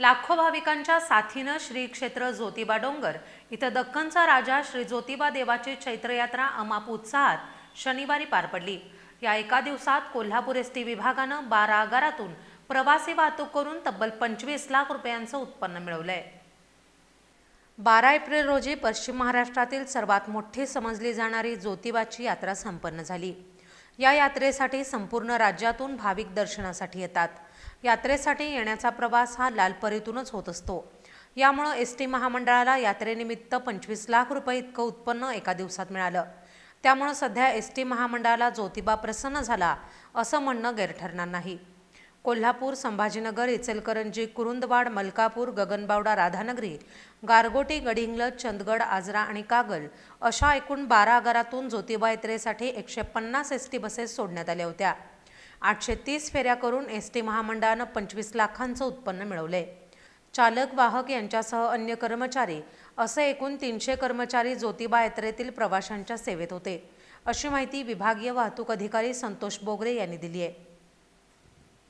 लाखो भाविकांच्या साथीनं श्री क्षेत्र ज्योतिबा डोंगर इथं दक्कनचा राजा श्री ज्योतिबा देवाची चैत्रयात्रा अमाप उत्साहात शनिवारी पार पडली. या एका दिवसात कोल्हापूर एस टी विभागानं बारा आगारातून प्रवासी वाहतूक करून तब्बल पंचवीस लाख रुपयांचं उत्पन्न मिळवलंय. बारा एप्रिल रोजी पश्चिम महाराष्ट्रातील सर्वात मोठी समजली जाणारी ज्योतिबाची यात्रा संपन्न झाली. या यात्रेसाठी संपूर्ण राज्यातून भाविक दर्शनासाठी येतात. यात्रेसाठी येण्याचा प्रवास हा लालपरीतूनच होत असतो. यामुळं एस टी महामंडळाला यात्रेनिमित्त पंचवीस लाख रुपये इतकं उत्पन्न एका दिवसात मिळालं. त्यामुळं सध्या एस टी महामंडळाला ज्योतिबा प्रसन्न झाला असं म्हणणं गैर ठरणार नाही. कोल्हापूर संभाजीनगर इचलकरंजी कुरुंदवाड मलकापूर गगनबावडा राधानगरी गारगोटी गडिंग्लज चंदगड आजरा आणि कागल अशा एकूण बारा आगारातून ज्योतिबा यात्रेसाठी एकशे पन्नास एस टी बसेस सोडण्यात आल्या होत्या. आठशे तीस फेऱ्या करून एस टी महामंडळानं पंचवीस लाखांचं उत्पन्न मिळवले. चालक वाहक यांच्यासह अन्य कर्मचारी असे एकूण तीनशे कर्मचारी ज्योतिबा यात्रेतील प्रवाशांच्या सेवेत होते. अशी माहिती विभागीय वाहतूक अधिकारी संतोष बोगरे यांनी दिली आहे.